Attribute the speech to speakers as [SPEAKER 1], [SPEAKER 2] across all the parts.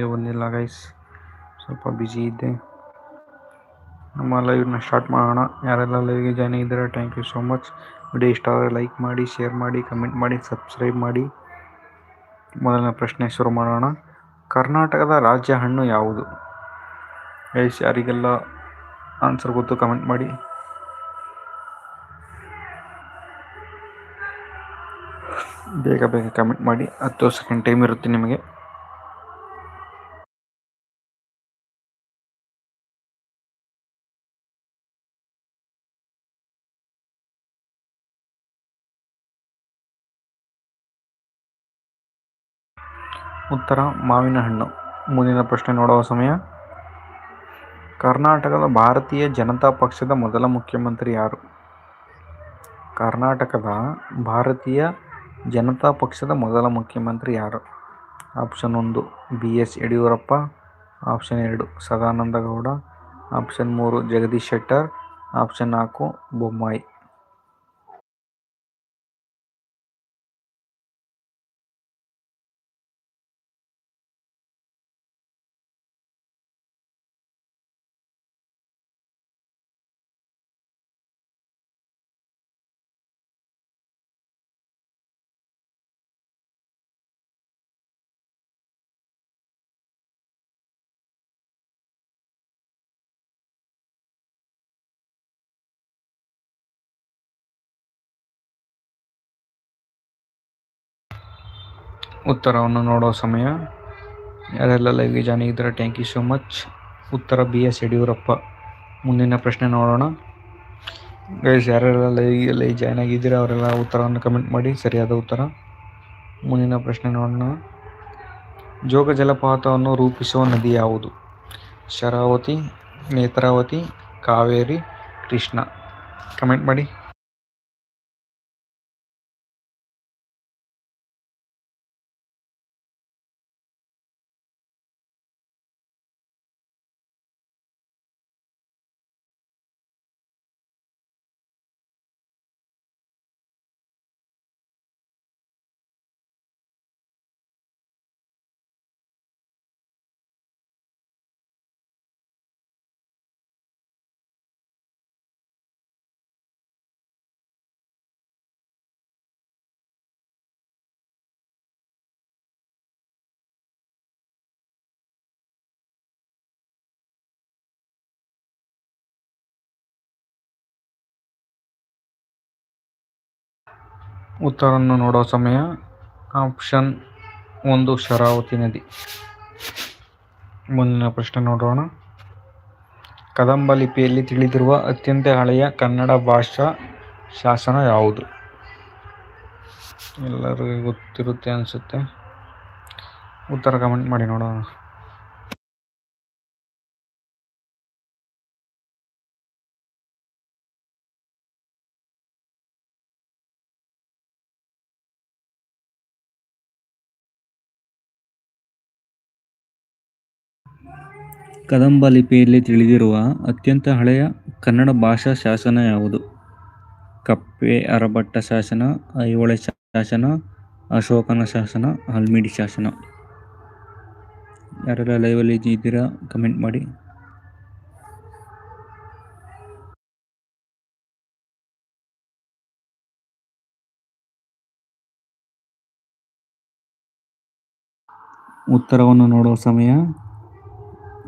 [SPEAKER 1] ಲೈವ್ಗೆ ಬಂದಿಲ್ಲ ಗೈಸ್ ಸ್ವಲ್ಪ ಬ್ಯುಸಿ ಇದ್ದೆ. ನಮ್ಮ ಲೈವ್ನ ಸ್ಟಾರ್ಟ್ ಮಾಡೋಣ. ಯಾರೆಲ್ಲ ಲೈವ್ಗೆ ಜಾಯ್ನ್ ಆಗಿದ್ದಾರೆ thank you so much video ಇಷ್ಟ ಆದರೆ ಲೈಕ್ ಮಾಡಿ ಶೇರ್ ಮಾಡಿ ಕಮೆಂಟ್ ಮಾಡಿ ಸಬ್ಸ್ಕ್ರೈಬ್ ಮಾಡಿ. ಮೊದಲನೇ ಪ್ರಶ್ನೆ ಶುರು ಮಾಡೋಣ. ಕರ್ನಾಟಕದ ರಾಜ್ಯ ಹಣ್ಣು ಯಾವುದು? ಗೈಸ್ ಯಾರಿಗೆಲ್ಲ ಆನ್ಸರ್ ಗೊತ್ತು ಕಮೆಂಟ್ ಮಾಡಿ. ಬೇಗ ಬೇಗ ಕಮೆಂಟ್ ಮಾಡಿ. ಹತ್ತು ಸೆಕೆಂಡ್ ಟೈಮ್ ಇರುತ್ತೆ ನಿಮಗೆ. ಉತ್ತರ, ಮಾವಿನ ಹಣ್ಣು. ಮುಂದಿನ ಪ್ರಶ್ನೆ ನೋಡುವ ಸಮಯ. ಕರ್ನಾಟಕದ ಭಾರತೀಯ ಜನತಾ ಪಕ್ಷದ ಮೊದಲ ಮುಖ್ಯಮಂತ್ರಿ ಯಾರು? ಕರ್ನಾಟಕದ ಭಾರತೀಯ ಜನತಾ ಪಕ್ಷದ ಮೊದಲ ಮುಖ್ಯಮಂತ್ರಿ ಯಾರು? ಆಪ್ಷನ್ ಒಂದು, ಬಿ ಎಸ್ ಯಡಿಯೂರಪ್ಪ. ಆಪ್ಷನ್ ಎರಡು, ಸದಾನಂದ ಗೌಡ. ಆಪ್ಷನ್ ಮೂರು, ಜಗದೀಶ್ ಶೆಟ್ಟರ್. ಆಪ್ಷನ್ ನಾಲ್ಕು, ಬೊಮ್ಮಾಯಿ. ಉತ್ತರವನ್ನು ನೋಡೋ ಸಮಯ. ಯಾರೆಲ್ಲ ಲೈವ್ಗೆ ಜಾನಿ ಇದ್ದರೆ ಥ್ಯಾಂಕ್ ಯು ಸೋ ಮಚ್ ಉತ್ತರ ಬಿ ಎಸ್ ಯಡಿಯೂರಪ್ಪ. ಮುಂದಿನ ಪ್ರಶ್ನೆ ನೋಡೋಣ. ಗೈಸ್ ಯಾರೆಲ್ಲ ಲೈವ್ಗೆ ಲೈವ್ ಜಾಯ್ನ್ ಆಗಿದ್ದೀರ, ಅವರೆಲ್ಲ ಉತ್ತರವನ್ನು ಕಮೆಂಟ್ ಮಾಡಿ, ಸರಿಯಾದ ಉತ್ತರ. ಮುಂದಿನ ಪ್ರಶ್ನೆ ನೋಡೋಣ. ಜೋಗ ಜಲಪಾತವನ್ನು ರೂಪಿಸುವ ನದಿ ಯಾವುದು? ಶರಾವತಿ, ನೇತ್ರಾವತಿ, ಕಾವೇರಿ, ಕೃಷ್ಣ. ಕಮೆಂಟ್ ಮಾಡಿ. ಉತ್ತರವನ್ನು ನೋಡೋ ಸಮಯ. ಆಪ್ಷನ್ ಒಂದು, ಶರಾವತಿ ನದಿ. ಮುಂದಿನ ಪ್ರಶ್ನೆ ನೋಡೋಣ. ಕದಂಬ ಲಿಪಿಯಲ್ಲಿ ತಿಳಿದಿರುವ ಅತ್ಯಂತ ಹಳೆಯ ಕನ್ನಡ ಭಾಷಾ ಶಾಸನ ಯಾವುದು? ಎಲ್ಲರಿಗೂ ಗೊತ್ತಿರುತ್ತೆ ಅನಿಸುತ್ತೆ. ಉತ್ತರ ಕಮೆಂಟ್ ಮಾಡಿ ನೋಡೋಣ. ಕದಂಬ ಲಿಪಿಯಲ್ಲಿ ತಿಳಿದಿರುವ ಅತ್ಯಂತ ಹಳೆಯ ಕನ್ನಡ ಭಾಷಾ ಶಾಸನ ಯಾವುದು? ಕಪ್ಪೆ ಅರಭಟ್ಟ ಶಾಸನ, ಐಹೊಳೆ ಶಾಸನ, ಅಶೋಕನ ಶಾಸನ ಹಲ್ಮಿಡಿ ಶಾಸನ? ಯಾರೆಲ್ಲ ಲೈವಲ್ಲಿ ಇದ್ದೀರಾ ಕಮೆಂಟ್ ಮಾಡಿ. ಉತ್ತರವನ್ನು ನೋಡುವ ಸಮಯ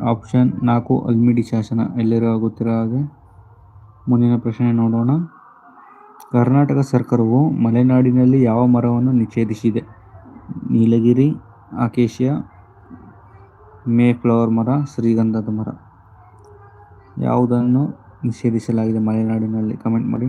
[SPEAKER 1] ಆಪ್ಷನ್ ನಾಲ್ಕು, ಅಲ್ಮಿಡಿ ಶಾಸನ ಎಲ್ಲರೂ ಆಗುತ್ತಿರೋ ಹಾಗೆ. ಮುಂದಿನ ಪ್ರಶ್ನೆ ನೋಡೋಣ. ಕರ್ನಾಟಕ ಸರ್ಕಾರವು ಮಲೆನಾಡಿನಲ್ಲಿ ಯಾವ ಮರವನ್ನು ನಿಷೇಧಿಸಿದೆ? ನೀಲಗಿರಿ, ಆಕೇಶಿಯ ಮೇ ಫ್ಲವರ್ ಮರ, ಶ್ರೀಗಂಧದ ಮರ. ಯಾವುದನ್ನು ನಿಷೇಧಿಸಲಾಗಿದೆ ಮಲೆನಾಡಿನಲ್ಲಿ? ಕಮೆಂಟ್ ಮಾಡಿ.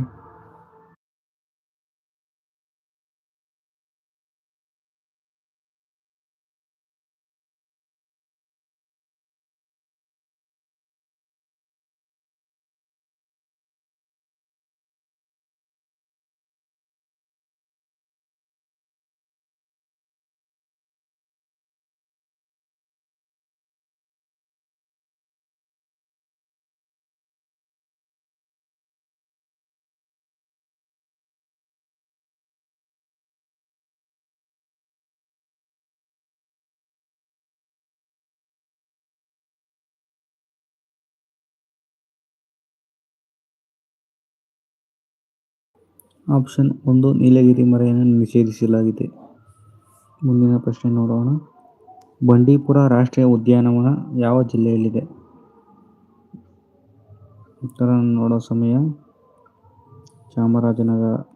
[SPEAKER 1] ಆಪ್ಷನ್ ಒಂದು, ನೀಲಗಿರಿ ಮರೆಯನ್ನು ನಿಷೇಧಿಸಲಾಗಿದೆ. ಮುಂದಿನ ಪ್ರಶ್ನೆ ನೋಡೋಣ. ಬಂಡೀಪುರ ರಾಷ್ಟ್ರೀಯ ಉದ್ಯಾನವನ ಯಾವ ಜಿಲ್ಲೆಯಲ್ಲಿದೆ? ಉತ್ತರ ನೋಡೋ ಸಮಯ. ಚಾಮರಾಜನಗರ